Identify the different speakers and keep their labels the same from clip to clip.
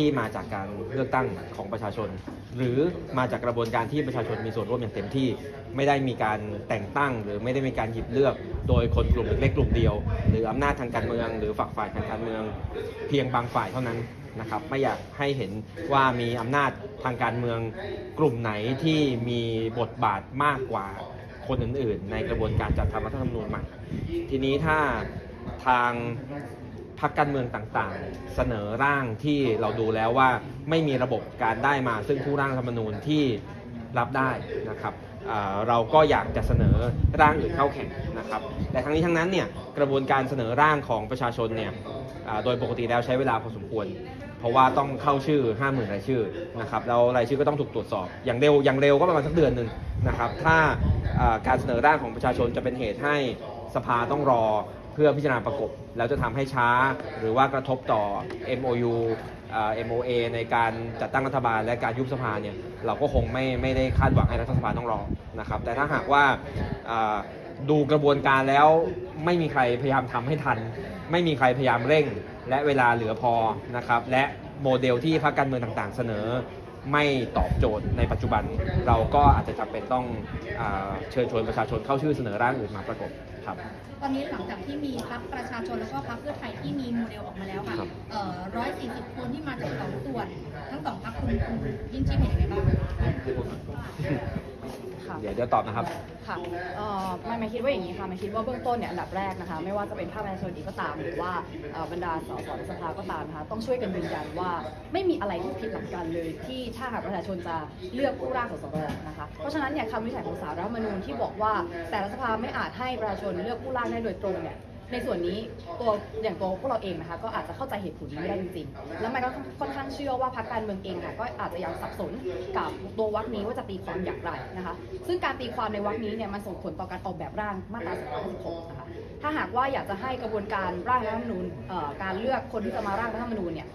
Speaker 1: ที่มาจากการเลือกตั้งของประชาชน หรือมาจากกระบวนการที่ประชาชนมีส่วนร่วมอย่างเต็มที่ ไม่ได้มีการแต่งตั้ง หรือไม่ได้มีการหยิบเลือก โดยคนกลุ่มเล็กกลุ่มเดียว หรืออำนาจทางการเมือง หรือฝักฝ่ายทางการเมือง เพียงบางฝ่ายเท่านั้นนะครับไม่อยากให้เห็นว่ามีอำนาจทางการเมืองกลุ่มไหนที่มีบทบาทมากกว่าคนอื่นๆ ในกระบวนการจัดทำรัฐธรรมนูญใหม่ ทีนี้ถ้าทาง พรรคการเมืองต่างๆ เสนอร่างที่เราดูแล้วว่าไม่มีระบบการได้มา ซึ่งผู้ร่างรัฐธรรมนูญที่รับได้นะครับเราก็อยากจะเสนอร่างอื่นเข้าแข่งนะครับ แต่ทั้งนี้ทั้งนั้นเนี่ยกระบวนการเสนอร่างของประชาชนเนี่ยโดยปกติแล้วใช้เวลาพอสมควร เพราะว่าต้องเข้าชื่อ 50,000รายชื่อนะครับแล้วรายชื่อก็ต้องถูกตรวจสอบ อย่างเร็วอย่างเร็วก็ประมาณสักเดือนหนึ่งนะครับ ถ้าการเสนอร่างของประชาชนจะเป็นเหตุให้สภาต้องรอ พื่อพิจารณาประกบ แล้วจะทำให้ช้าหรือว่ากระทบต่อ MOU อ่า MOA ในการจัดตั้งรัฐบาลและการยุบสภาเนี่ยเราก็คงไม่ไม่ได้คาดหวังให้รัฐสภาต้องรอนะครับ แต่ถ้าหากว่าดูกระบวนการแล้วไม่มีใครพยายามทำให้ทัน ไม่มีใครพยายามเร่ง และเวลาเหลือพอนะครับและโมเดลที่พรรคการเมืองต่างๆ เสนอ ไม่ตอบโจทย์ในปัจจุบัน เราก็อาจจะจำเป็นต้องอเชิญชวนประชาชนเข้าชื่อเสนอร่างอื่นมาประกบ ครับ
Speaker 2: ตอนนี้หลังจากที่มีพรรคประชาชนแล้วก็พรรคเพื่อไทยที่มีโมเดลออกมาแล้วค่ะ
Speaker 1: ครับ
Speaker 2: เอ่อร้อยสี่สิบคนที่มาจากสองส่วน ทั้งสองพรรคคุณคุณยิ่งชีพเห็นยังไงบ้าง
Speaker 3: ค่ะ
Speaker 1: เดี๋ยวเดี๋ยวตอบนะครับ
Speaker 3: ค่ะเอ่อไม่ไม่คิดว่าอย่างนี้ค่ะไม่คิดว่าเบื้องต้นเนี่ยอันดับแรกนะคะ ไม่ว่าจะเป็นภาคประชาชนเองก็ตามหรือว่าเอ่อบรรดาสสในสภาก็ตามนะคะต้องช่วยกันยืนยันว่าไม่มีอะไรที่ผิดหลักการเลย ที่ถ้าหากประชาชนจะเลือกผู้ร่างสสรนะคะเพราะฉะนั้นเนี่ยคำวินิจฉัยของศาลรัฐธรรมนูญที่บอกว่าแต่ละสภาไม่อาจให้ประชาชนเลือกผู้ร่างได้โดยตรงเนี่ย ในส่วนนี้ตัวอย่างตัวพวกเราเองนะคะ ก็อาจจะเข้าใจเหตุผลนี้ไม่ได้จริงๆ แล้วมันก็ค่อนข้างเชื่อว่าพรรคการเมืองเองค่ะก็อาจจะยังสับสนกับตัววรรคนี้ว่าจะตีความอย่างไรนะคะ ซึ่งการตีความในวรรคนี้เนี่ยมันส่งผลต่อการออกแบบร่างมาตรา256นะคะถ้าหากว่าอยากจะให้กระบวนการร่างรัฐธรรมนูญการเลือกคนที่จะมาร่างรัฐธรรมนูญเนี่ย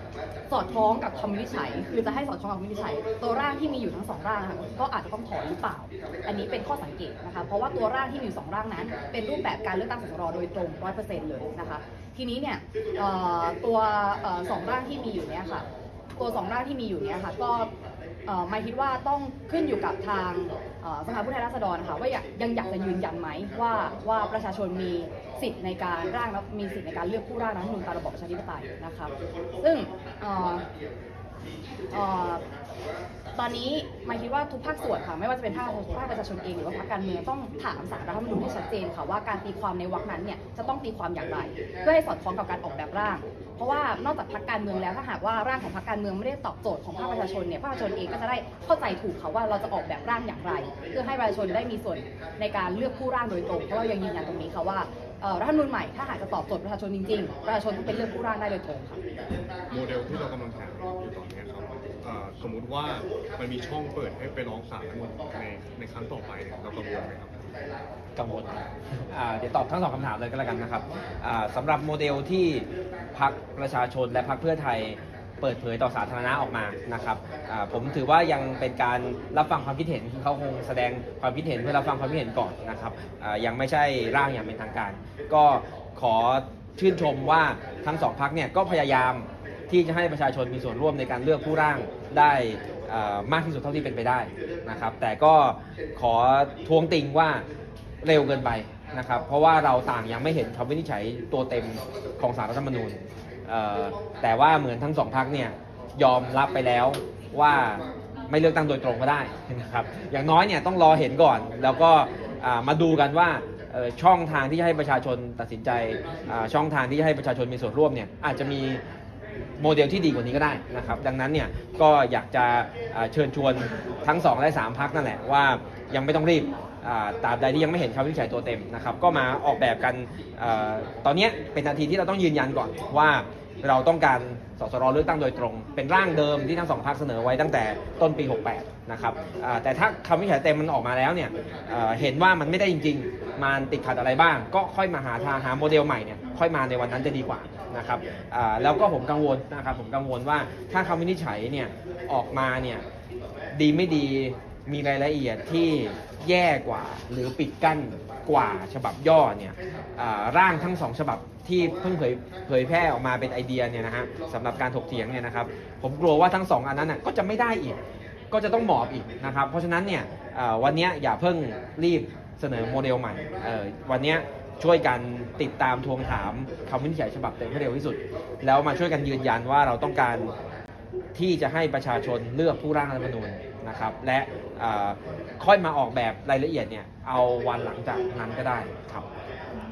Speaker 3: สอดคล้องกับคำวินิจฉัย คือจะให้สอดคล้องกับคำวินิจฉัย ตัวร่างที่มีอยู่ทั้งสองร่างนะคะก็อาจจะต้องถอนหรือเปล่า อันนี้เป็นข้อสังเกตนะคะเพราะว่าตัวร่างที่มีอยู่สองร่างนั้น เป็นรูปแบบการเลือกตั้งสสรโดยตรงร้เปอร์เลยนะคะทีนี้เนี่ยตัวสองร่างที่มีอยู่เนี่ยค่ะตัวสองร่างที่มีอยู่เนี่ยค่ะก็เอ่คิดว่าต้องขึ้นอยู่กับทางสภาผู้แทนราษฎรนะคะว่ายังอยากจะยืนยันไหมว่าว่าประชาชนมีสิทธิ์ในการร่างและมีสิทธิ์ในการเลือกผู้ร่างรัฐธรรมนูญตามระบอบประชาธิปไตยนะคะซึ่ง ตอนนี้หมายคิดว่าทุกภาคส่วนค่ะไม่ว่าจะเป็นภาคภาคประชาชนเองหรือว่าพรรคการเมืองต้องถามสารรัฐธรรมนูญให้ชัดเจนค่ะว่าการตีความในวรรคนั้นเนี่ยจะต้องตีความอย่างไร เพื่อให้สอดคล้องกับการออกแบบร่าง เพราะว่านอกจากพรรคการเมืองแล้วถ้าหากว่าร่างของพรรคการเมืองไม่ได้ตอบโจทย์ของภาคประชาชนเนี่ยภาคประชาชนเองก็จะได้เข้าใจถูกค่ะว่าเราจะออกแบบร่างอย่างไร เพื่อให้ประชาชนได้มีส่วนในการเลือกผู้ร่างโดยตรงเพราะเรายังยืนยันตรงนี้ค่ะว่ารัฐธรรมนูญใหม่ถ้าหากจะตอบโจทย์ประชาชนจริงๆประชาชนต้องเป็นเลือกผู้ร่างได้โดยตรงค่ะ
Speaker 4: โมเดลที่เรากำลังหาอยู่ตอนนี้ครับ สมมุติว่ามันมีช่องเปิดให้ไปร้องศาลในในครั้งต่อไปเนี่ยเรากังวลไหมครับ
Speaker 1: กังวลอ่าเดี๋ยวตอบทั้งสองคำถามเลยก็แล้วกันนะครับอ่าสำหรับโมเดลที่พักประชาชนและพักเพื่อไทยเปิดเผยต่อสาธารณะออกมานะครับอ่าผมถือว่ายังเป็นการรับฟังความคิดเห็นเขาคงแสดงความคิดเห็นเพื่อรับฟังความคิดเห็นก่อนนะครับอ่ายังไม่ใช่ร่างอย่างเป็นทางการ ก็ขอชื่นชมว่าทั้งสองพักเนี่ยก็พยายามที่จะให้ประชาชนมีส่วนร่วมในการเลือกผู้ร่าง ได้มากที่สุดเท่าที่เป็นไปได้นะครับ แต่ก็ขอทวงติงว่าเร็วเกินไปนะครับ เพราะว่าเราต่างยังไม่เห็นคำวินิจฉัยตัวเต็มของสารรัฐธรรมนูญแต่ว่าเหมือนทั้งสองพักเนี่ยยอมรับไปแล้วว่าไม่เลือกตั้งโดยตรงก็ได้นะครับ อย่างน้อยเนี่ยต้องรอเห็นก่อน แล้วก็มาดูกันว่าช่องทางที่จะให้ประชาชนตัดสินใจช่องทางที่จะให้ประชาชนมีส่วนร่วมเนี่ยอาจจะมี โมเดลที่ดีกว่านี้ก็ได้นะครับ ดังนั้นเนี่ยก็อยากจะเชิญชวนทั้ง 2 และ 3 พักนั่นแหละว่ายังไม่ต้องรีบตราบใดที่ยังไม่เห็นคำวินิจฉัยตัวเต็มนะครับ ก็มาออกแบบกันอตอนนี้เป็นนาทีที่เราต้องยืนยันก่อนว่าเราต้องการสสรเลือกตั้งโดยตรง เป็นร่างเดิมที่ทั้งสองพักเสนอไว้ตั้งแต่ต้นปี 68 นะครับแต่ถ้าคำวินิจฉัยเต็มมันออกมาแล้วเนี่ยเห็นว่ามันไม่ได้จริง ๆ มันติดขัดอะไรบ้าง ก็ค่อยมาหาทางหาโมเดลใหม่เนี่ยค่อยมาในวันนั้นจะดีกว่า นะครับแล้วก็ผมกังวลนะครับผมกังวลว่าถ้าคำวินิจฉัยเนี่ยออกมาเนี่ยดีไม่ดีมีรายละเอียดที่แย่กว่า หรือปิดกั้นกว่าฉบับย่อเนี่ยร่างทั้งสองฉบับที่เพิ่งเผยเผยแพร่ออกมาเป็นไอเดียเนี่ยนะฮะสำหรับการถกเถียงเนี่ยนะครับผมกลัวว่าทั้งสองอันนั้นน่ะก็จะไม่ได้อีก ก็จะต้องหมอบอีกนะครับ เพราะฉะนั้นเนี่ยวันนี้อย่าเพิ่งรีบเสนอโมเดลใหม่วันนี้ ช่วยกันติดตามทวงถามคำวินิจฉัยฉบับเต็มให้เร็วที่สุด แล้วมาช่วยกันยืนยันว่าเราต้องการที่จะให้ประชาชนเลือกผู้ร่างรัฐธรรมนูญนะครับ และเอ่อค่อยมาออกแบบรายละเอียดเนี่ยเอาวันหลังจากนั้นก็ได้ครับ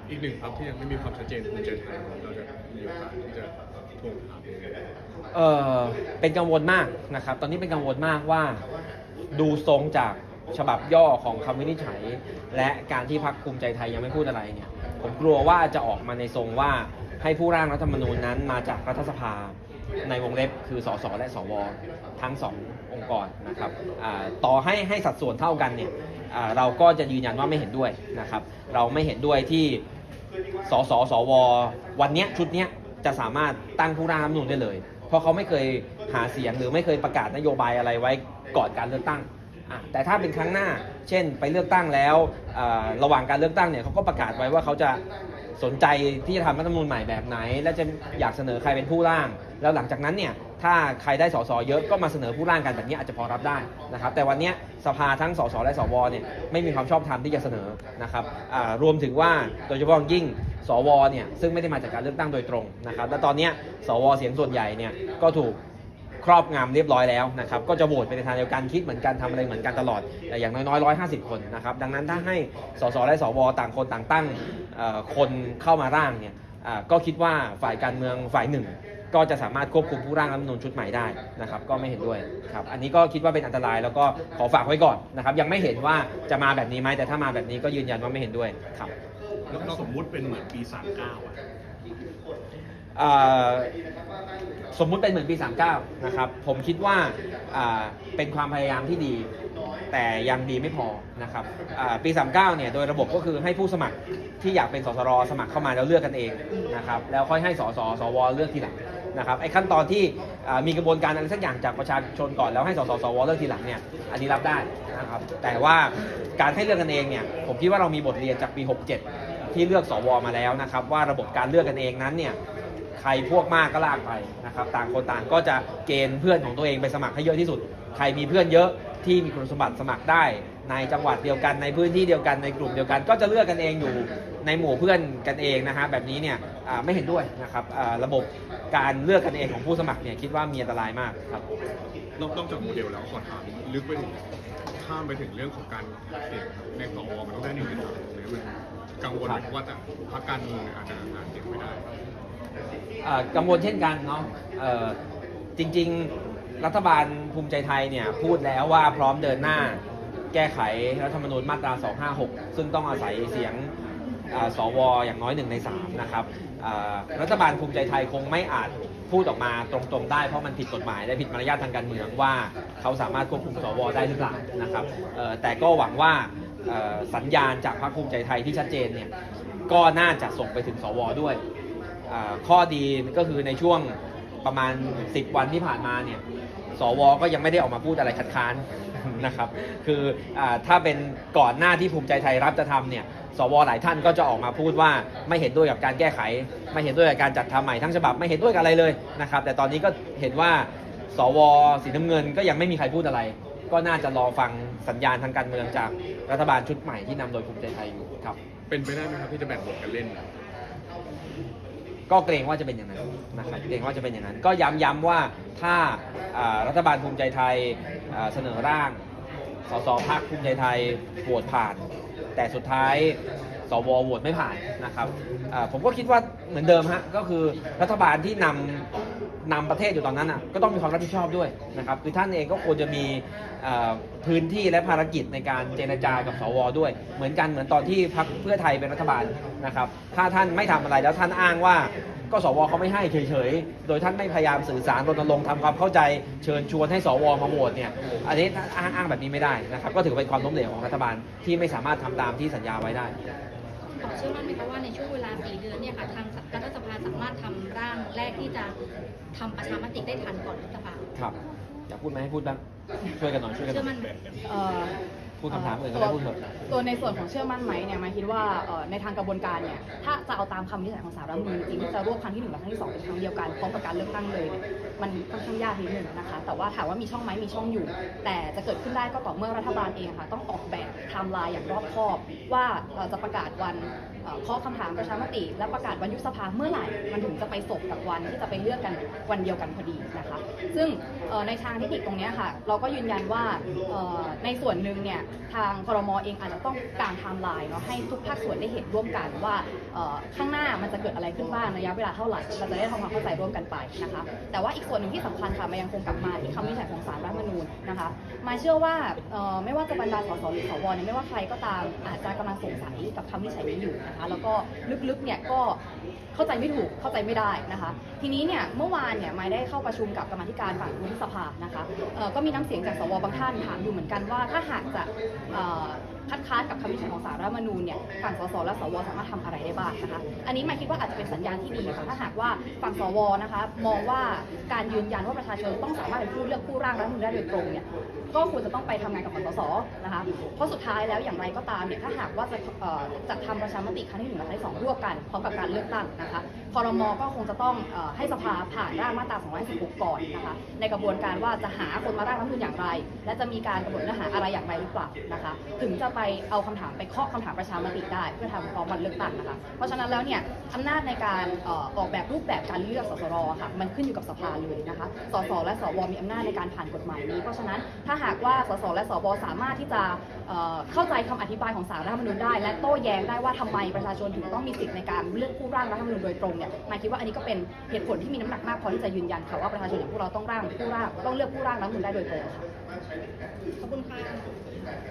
Speaker 4: อีกหนึ่งครับที่ยังไม่มีความชัดเจนภูมิใจไทยเราจะมีโอกาสที่จะทวงถามยังไง
Speaker 1: เออเป็นกังวลมากนะครับ ตอนนี้เป็นกังวลมากว่าดูทรงจาก ฉบับย่อของคำวินิจฉัย และการที่พักภูมิใจไทยยังไม่พูดอะไรเนี่ย ผมกลัวว่าจะออกมาในทรงว่าให้ผู้ร่างรัฐธรรมนูญนั้นมาจากรัฐสภาในวงเล็บคือสสและสวทั้งสององค์กรนะครับต่อให้ให้สัดส่วนเท่ากันเนี่ยเราก็จะยืนยันว่าไม่เห็นด้วยนะครับ เราไม่เห็นด้วยที่สสสว วันนี้ชุดนี้จะสามารถตั้งผู้ร่างรัฐธรรมนูญได้เลย เพราะเขาไม่เคยหาเสียงหรือไม่เคยประกาศนโยบายอะไรไว้ก่อนการเลือกตั้ง แต่ถ้าเป็นครั้งหน้า เช่นไปเลือกตั้งแล้วระหว่างการเลือกตั้งเนี่ยเขาก็ประกาศไว้ว่าเขาจะสนใจที่จะทำรัฐธรรมนูญใหม่แบบไหน และจะอยากเสนอใครเป็นผู้ร่าง แล้วหลังจากนั้นเนี่ยถ้าใครได้สสเยอะก็มาเสนอผู้ร่างกันแบบนี้อาจจะพอรับได้นะครับ แต่วันนี้สภาทั้งสสและสวเนี่ยไม่มีความชอบธรรมที่จะเสนอนะครับรวมถึงว่าโดยเฉพาะยิ่งสวเนี่ยซึ่งไม่ได้มาจากการเลือกตั้งโดยตรงนะครับและตอนนี้สวเสียงส่วนใหญ่เนี่ยก็ถูก ครอบงำเรียบร้อยแล้วนะครับก็จะโหวตไปในทางเดียวกันคิดเหมือนกันทำอะไรเหมือนกันตลอดแต่อย่างน้อยๆร้อยห้าสิบคนนะครับดังนั้นถ้าให้สสและสวต่างคนต่างตั้งเอ่อคนเข้ามาร่างเนี่ยอ่าก็คิดว่าฝ่ายการเมืองฝ่ายหนึ่ง ก็จะสามารถควบคุมผู้ร่างรัฐธรรมนูญชุดใหม่ได้นะครับก็ไม่เห็นด้วยครับอันนี้ก็คิดว่าเป็นอันตรายแล้วก็ขอฝากไว้ก่อนนะครับยังไม่เห็นว่าจะมาแบบนี้ไหมแต่ถ้ามาแบบนี้ก็ยืนยันว่าไม่เห็นด้วยครับ
Speaker 5: แล้วก็สมมุติเป็นเหมือนปี 39อะ
Speaker 1: อ่า สมมุติเป็นเหมือนปี 39 นะครับ ผมคิดว่าเป็นความพยายามที่ดี แต่ยังดีไม่พอนะครับอ่าปี 39 เนี่ย โดยระบบก็คือให้ผู้สมัครที่อยากเป็นสสรสมัครเข้ามาแล้วเลือกกันเองนะครับ แล้วค่อยให้สสสวเลือกทีหลังนะครับ ไอ้ขั้นตอนที่มีกระบวนการอะไรสักอย่างจากประชาชนก่อนแล้วให้สสสวเลือกทีหลังเนี่ย อันนี้รับได้นะครับ แต่ว่าการให้เลือกกันเองเนี่ย ผมคิดว่าเรามีบทเรียนจากปี 67 ที่เลือกสวมาแล้วนะครับว่าระบบการเลือกกันเองนั้นเนี่ย ใครพวกมากก็ลากไปนะครับ ต่างคนต่างก็จะเกณฑ์เพื่อนของตัวเองไปสมัครให้เยอะที่สุด ใครมีเพื่อนเยอะที่มีคุณสมบัติสมัครได้ ในจังหวัดเดียวกันในพื้นที่เดียวกันในกลุ่มเดียวกัน ก็จะเลือกกันเองอยู่ในหมู่เพื่อนกันเองนะฮะแบบนี้เนี่ยไม่เห็นด้วยนะครับระบบการเลือกกันเองของผู้สมัครเนี่ยคิดว่ามีอันตรายมากครับ
Speaker 4: นอกนอกจากโมเดลแล้วขอถามลึกไปถึงข้ามไปถึงเรื่องของการหาเสียงในสวมันต้องได้หนึ่งในสามเนี่ยมันกังวลไหมว่าแต่พรรคการเมืองอาจจะหาเสียงไม่ได้
Speaker 1: กังวลเช่นกันเนาะจริง ๆ รัฐบาลภูมิใจไทยเนี่ยพูดแล้วว่าพร้อมเดินหน้าแก้ไขรัฐธรรมนูญมาตรา 256 ซึ่งต้องอาศัยเสียงอ่าสวอย่างน้อยหนึ่งในสามนะครับรัฐบาลภูมิใจไทยคงไม่อาจพูดออกมาตรงๆได้เพราะมันผิดกฎหมายและผิดมารยาททางการเมืองว่าเขาสามารถควบคุมสวได้หรือเปล่านะครับแต่ก็หวังว่าสัญญาณจากพรรคภูมิใจไทยที่ชัดเจนเนี่ยก็น่าจะส่งไปถึงสวด้วย ข้อดีก็คือในช่วงประมาณ 10 วันที่ผ่านมาเนี่ยสวก็ยังไม่ได้ออกมาพูดอะไรคัดค้านนะครับ คืออถ้าเป็นก่อนหน้าที่ภูมิใจไทยรับจะทำเนี่ยสวหลายท่านก็จะออกมาพูดว่าไม่เห็นด้วยกับการแก้ไข ไม่เห็นด้วยกับการจัดทำใหม่ทั้งฉบับไม่เห็นด้วยกับอะไรเลยนะครับ แต่ตอนนี้ก็เห็นว่าสวสีน้ำเงินก็ยังไม่มีใครพูดอะไร ก็น่าจะรอฟังสัญญาณทางการเมืองจากรัฐบาลชุดใหม่ที่นำโดยภูมิใจไทยอยู่ครับ
Speaker 4: เป็นไปได้ไหมครับที่จะแบ่งบทกันเล่น
Speaker 1: ก็เกรงว่าจะเป็นอย่างนั้นนะครับเกรงว่าจะเป็นอย่างนั้น ก็ย้ำย้ำว่าถ้ารัฐบาลภูมิใจไทยเสนอร่างสสพักภูมิใจไทยโหวตผ่าน แต่สุดท้ายสวโหวตไม่ผ่านนะครับผมก็คิดว่าเหมือนเดิมฮะก็คือรัฐบาลที่นำ นำประเทศอยู่ตอนนั้นอะก็ต้องมีความรับผิดชอบด้วยนะครับคือท่านเองก็ควรจะมีพื้นที่และภารกิจในการเจรจากับสวด้วย เหมือนกันเหมือนตอนที่พรรคเพื่อไทยเป็นรัฐบาลนะครับถ้าท่านไม่ทำอะไรแล้วท่านอ้างว่าก็สวเขาไม่ให้เฉยๆ โดยท่านไม่พยายามสื่อสารรณรงค์ทำความเข้าใจเชิญชวนให้สวมาโหวตเนี่ย อันนี้อ้างอ้างแบบนี้ไม่ได้นะครับ ก็ถือเป็นความล้มเหลวของรัฐบาลที่ไม่สามารถทำตามที่สัญญาไว้ได้
Speaker 2: เชื่อมั่นไหมคะว่าในช่วงเวลา4เดือนเนี่ยค่ะทางรัฐสภาสามารถทำร่างแรกที่จะทำประชามติได้ทันก่อนรัฐบาล
Speaker 1: ครับอยากพูดไหมให้พูดบ้างช่วยกันหน่อยช่วยกันห
Speaker 2: เชื่
Speaker 1: น่
Speaker 2: อ
Speaker 1: อย
Speaker 2: มั่นไหม
Speaker 3: เอ่อ
Speaker 1: พูดคำถามอื่นก็ได้พูดเถอะ
Speaker 3: ตัวในส่วนของเชื่อมั่นไหมเนี่ยหมายคิดว่าเอ่อในทางกระบวนการเนี่ยถ้าจะเอาตามคำวินิจฉัยของสารรัฐธรรมนูญจริงๆที่จะรวบครั้งที่หนึ่งและครั้งที่สองเป็นครั้งเดียวกันพร้อมกับการเลือกตั้งเลยเนี่ยมันค่อนข้างยากนิดหนึ่งนะคะ แต่ว่าถามว่ามีช่องไหมมีช่องอยู่ แต่จะเกิดขึ้นได้ก็ต่อเมื่อรัฐบาลเองค่ะต้องออกแบบไทม์ไลน์อย่างรอบคอบว่าเอ่อจะประกาศวันเอ่อข้อคำถามประชามติ และประกาศวันยุบสภาเมื่อไหร่ มันถึงจะไปสบกับวันที่จะไปเลือกกันวันเดียวกันพอดีนะคะ ซึ่งในทางเทคนิคตรงเนี้ยค่ะ เราก็ยืนยันว่าในส่วนหนึ่งเนี่ยทางครมเองอาจจะต้องการไทม์ไลน์เนาะให้ทุกภาคส่วนได้เห็นร่วมกันว่าข้างหน้ามันจะเกิดอะไรขึ้นบ้างระยะเวลาเท่าไหร่เราจะได้ทำความเข้าใจร่วมกันไปนะคะ แต่ว่าอีกส่วนหนึ่งที่สำคัญค่ะมันยังคงกลับมาที่คำวินิจฉัยของศาลรัฐธรรมนูญนะคะมาเชื่อว่าไม่ว่าจะบรรดาสสหรือสวเนี่ยไม่ว่าใครก็ตามอาจจะกำลังสงสัยกับคำวินิจฉัยนี้อยู่นะคะแล้วก็ลึกๆเนี่ยก็เข้าใจไม่ถูกเข้าใจไม่ได้นะคะ ทีนี้เนี่ยเมื่อวานเนี่ยไม่ได้เข้าประชุมกับกรรมธิการฝ่ายวุฒิสภานะคะเอ่อก็มีน้ำเสียงจากสวบางท่านถามอยู่เหมือนกันว่า ถ้าหากจะคัดค้านกับคำวินิจฉัยของศาลรัฐมนูญเนี่ยฝั่งสสและสวสามารถทำอะไรได้บ้างนะคะ อันนี้หมายคิดว่าอาจจะเป็นสัญญาณที่ดีค่ะถ้าหากว่าฝั่งสวนะคะ มองว่าการยืนยันว่าประชาชนต้องสามารถเป็นผู้เลือกผู้ร่างรัฐมนูญได้โดยตรงเนี่ย ก็ควรจะต้องไปทำงานกับฝั่งสสนะคะเพราะสุดท้ายแล้วอย่างไรก็ตามเนี่ยถ้าหากว่าจะจัดทำประชามติครั้งที่หนึ่งและครั้งที่สองร่วมกันพร้อมกับการเลือกตั้งนะคะคอรมอก็คงจะต้องอให้สภาผ่านร่างมาตรา216ก่อนนะคะในกระบวนการว่าจะหาคนมาร่างรัฐมนูญอย่างไร และจะมีการกำหนดเนื้อหาอะไรอย่างไรหรือเปล่านะคะ ถึงจะไปเอาคำถามไปเคาะคำถามประชามติได้เพื่อทำพร้อมวันเลือกตั้งนะคะเพราะฉะนั้นแล้วเนี่ยอำนาจในการออออกแบบรูปแบบการเลือกสสรค่ะมันขึ้นอยู่กับสภาเลยนะคะสสและสวมีอำนาจในการผ่านกฎหมายนี้ เพราะฉะนั้นถ้าหากว่าสสและสวสามารถที่จะเข้าใจคำอธิบายของสารรัฐธรรมนูญได้ และโต้แย้งได้ว่าทำไมประชาชนถึงต้องมีสิทธิ์ในการเลือกผู้ร่างรัฐธรรมนูญโดยตรงเนี่ยหมายคิดว่าอันนี้ก็เป็นเหตุผลที่มีน้ำหนักมากพอที่จะยืนยันค่ะว่าประชาชนอย่างพวกเราต้องร่างผู้ร่างต้องเลือกผู้ร่างรัฐธรรมนูญได้โดยตรงค่ะ
Speaker 2: ขอบคุณค่ะ